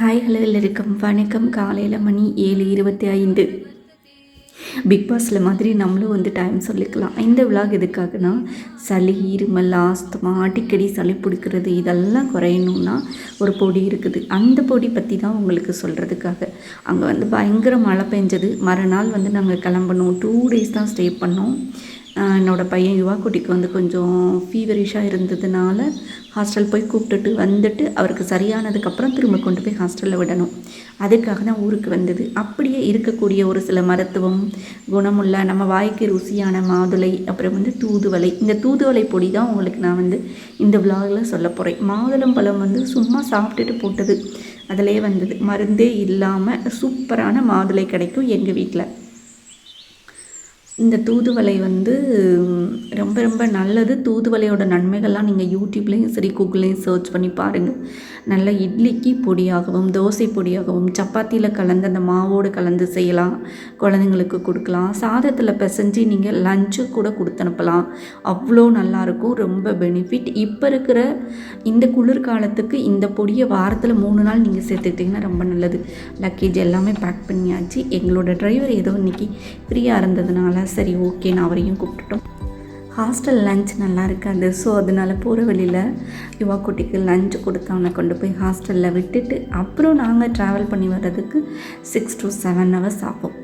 Hi hello எல்லாருக்கும் வணக்கம். காலையில் மணி ஏழு இருபத்தி ஐந்து பிக் பாஸில் மாதிரி நம்மளும் வந்து டைம் சொல்லிக்கலாம். இந்த விழாக் எதுக்காகனா சளி இருமல் ஆஸ்துமா அடிக்கடி சளி பிடிக்கிறது இதெல்லாம் குறையணும்னா ஒரு பொடி இருக்குது. அந்த பொடி பற்றி தான் உங்களுக்கு சொல்கிறதுக்காக அங்கே வந்து பயங்கர மழை பெஞ்சது. மறுநாள் வந்து நாங்கள் கிளம்பணும். டூ டேஸ் தான் ஸ்டே பண்ணோம். என்னோடய என்னோட பையன் யுவா குட்டிக்கு வந்து கொஞ்சம் ஃபீவரிஷாக இருந்ததுனால ஹாஸ்டல் போய் கூப்பிட்டுட்டு வந்துட்டு அவருக்கு சரியானதுக்கப்புறம் திரும்ப கொண்டு போய் ஹாஸ்டலில் விடணும். அதுக்காக தான் ஊருக்கு வந்தது. அப்படியே இருக்கக்கூடிய ஒரு சில மருத்துவம் குணமுள்ள நம்ம வாய்க்கு ருசியான மாதுளை அப்புறம் வந்து தூதுவளை. இந்த தூதுவளை பொடி தான் உங்களுக்கு நான் வந்து இந்த விலாகில் சொல்ல போகிறேன் மாதுளம் பழம் வந்து சும்மா சாப்பிட்டுட்டு போட்டது. அதிலே வந்தது. மருந்தே இல்லாமல் சூப்பரான மாதுளை கிடைக்கும் எங்கள் வீட்டில் இந்த தூதுவளை வந்து ரொம்ப ரொம்ப நல்லது. தூதுவளையோட நன்மைகள்லாம் நீங்கள் யூடியூப்லேயும் சரி கூகுள்லேயும் சர்ச் பண்ணி பாருங்கள் நல்ல இட்லிக்கு பொடியாகவும் தோசை பொடியாகவும் சப்பாத்தியில் கலந்து அந்த மாவோடு கலந்து செய்யலாம். குழந்தைங்களுக்கு கொடுக்கலாம். சாதத்தில் பிசைஞ்சு நீங்கள் லஞ்சு கூட கொடுத்து அனுப்பலாம் அவ்வளோ நல்லாயிருக்கும். ரொம்ப பெனிஃபிட் இப்போ இருக்கிற இந்த குளிர்காலத்துக்கு இந்த பொடியை வாரத்தில் மூணு நாள் நீங்கள் சேர்த்துக்கிட்டிங்கன்னா ரொம்ப நல்லது. லக்கேஜ் எல்லாமே பேக் பண்ணியாச்சு. எங்களோட டிரைவர் ஏதோ இன்னைக்கு ஃப்ரீயாக இருந்ததுனால சரி ஓகே நான் அவரையும் கூப்பிட்டுட்டோம். ஹாஸ்டல் லஞ்ச் நல்லா இருக்காது ஸோ அதனால போகிற வழியில் யுவா குட்டிக்கு லஞ்ச் கொடுத்து அவனை கொண்டு போய் ஹாஸ்டலில் விட்டுட்டு அப்புறம் நாங்கள் ட்ராவல் பண்ணி வர்றதுக்கு சிக்ஸ் டு செவன் ஹவர்ஸ் ஆகும்.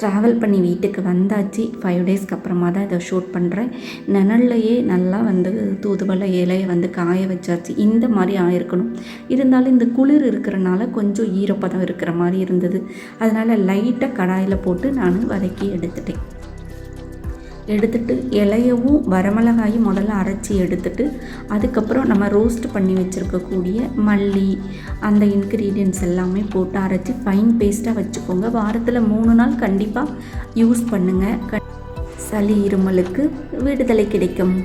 ட்ராவல் பண்ணி வீட்டுக்கு வந்தாச்சு ஃபைவ் டேஸ்க்கு அப்புறமா தான் இதை ஷூட் பண்ணுறேன் நிழல்லையே நல்லா வந்து தூதுவளை இலையை வந்து காய வச்சாச்சு. இந்த மாதிரி ஆயிருக்கணும். இருந்தாலும் இந்த குளிர் இருக்கிறனால கொஞ்சம் ஈரப்பதம் இருக்கிற மாதிரி இருந்தது. அதனால் லைட்டாக கடாயில் போட்டு நான் வதக்கி எடுத்துட்டேன். எடுத்துட்டு இலையவும் வரமிளகாயும் முதல்ல அரைச்சி எடுத்துட்டு அதுக்கப்புறம் நம்ம ரோஸ்ட் பண்ணி வச்சுருக்கக்கூடிய மல்லி அந்த இன்க்ரீடியன்ட்ஸ் எல்லாமே போட்டு அரைச்சி ஃபைன் பேஸ்ட்டாக வச்சுக்கோங்க. வாரத்தில் மூணு நாள் கண்டிப்பாக யூஸ் பண்ணுங்கள் க- சளி இருமலுக்கு விடுதலை கிடைக்கும்.